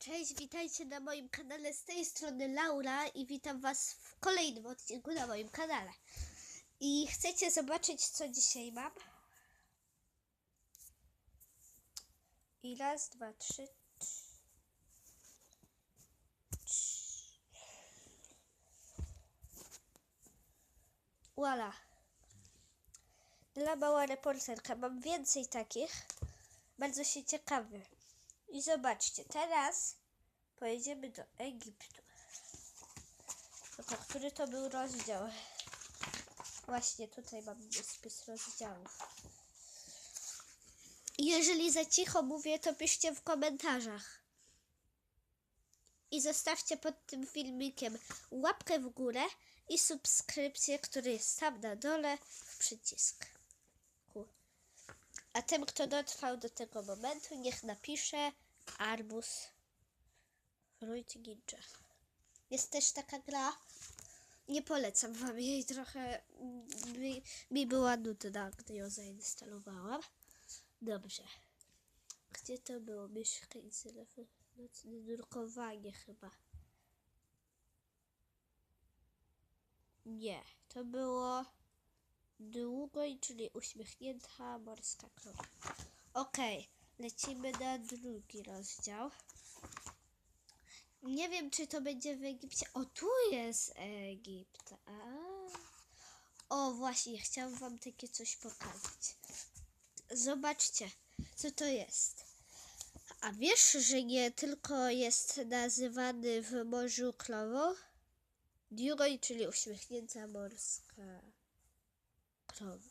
Cześć, witajcie na moim kanale z tej strony Laura i witam was w kolejnym odcinku na moim kanale. I chcecie zobaczyć co dzisiaj mam? I raz, dwa, trzy, trz- trz- Voila. Dla mała reporterka mam więcej takich. Bardzo się ciekawy. I zobaczcie, teraz pojedziemy do Egiptu. Tylko, który to był rozdział? Właśnie tutaj mam spis rozdziałów. Jeżeli za cicho mówię, to piszcie w komentarzach. I zostawcie pod tym filmikiem łapkę w górę i subskrypcję, który jest tam na dole w przycisku. A tym, kto dotrwał do tego momentu, niech napisze Arbus Fruit Ninja. Jest też taka gra. Nie polecam wam jej trochę. Mi, mi była nudna, gdy ją zainstalowałam. Dobrze. Gdzie to było? Mieszkańcy nocne drukowanie chyba. Nie, to było długoj, czyli uśmiechnięta morska krowa. Okej, lecimy na drugi rozdział. Nie wiem, czy to będzie w Egipcie. O, tu jest Egipt. A. O, właśnie, chciałam wam takie coś pokazać. Zobaczcie, co to jest. A wiesz, że nie tylko jest nazywany w morzu krową? Diuroj, czyli uśmiechnięta morska krowa.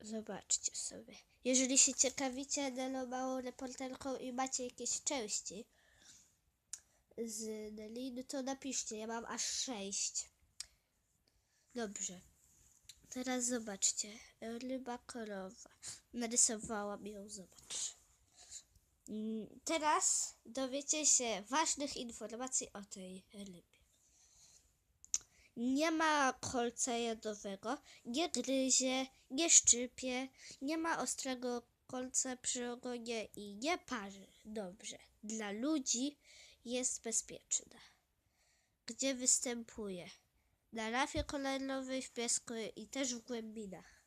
Zobaczcie sobie. Jeżeli się ciekawicie Nelo małą reporterką i macie jakieś części z Nelly, no to napiszcie. Ja mam aż sześć. Dobrze. Teraz zobaczcie. Ryba korowa. Narysowałam ją, zobacz. Mm, Teraz dowiecie się ważnych informacji o tej rybie. Nie ma kolca jadowego, nie gryzie, nie szczypie, nie ma ostrego kolca przy ogonie i nie parzy. Dobrze. Dla ludzi jest bezpieczna. Gdzie występuje? Na rafie kolorowej, w piasku i też w głębinach.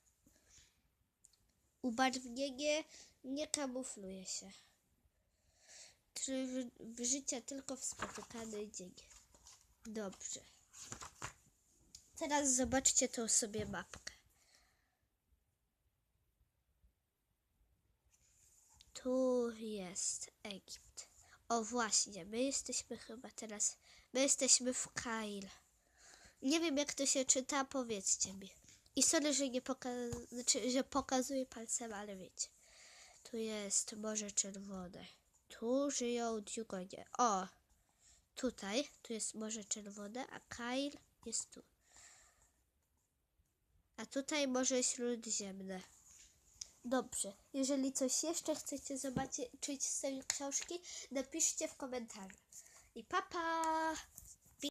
Ubarwnienie nie kamufluje się. Tryb życia tylko w spotykany dzień. Dobrze. Teraz zobaczcie tą sobie mapkę. Tu jest Egipt. O właśnie, my jesteśmy chyba teraz. My jesteśmy w Kail. Nie wiem jak to się czyta, powiedzcie mi. I sorry, że nie znaczy, że pokazuję palcem, ale wiecie. Tu jest Morze Czerwone. Tu żyją długonie. O! Tutaj, tu jest Morze Czerwone, a Kail jest tu. A tutaj Morze Śródziemne. Dobrze. Jeżeli coś jeszcze chcecie zobaczyć z tej książki, napiszcie w komentarzu. I papa! Pa.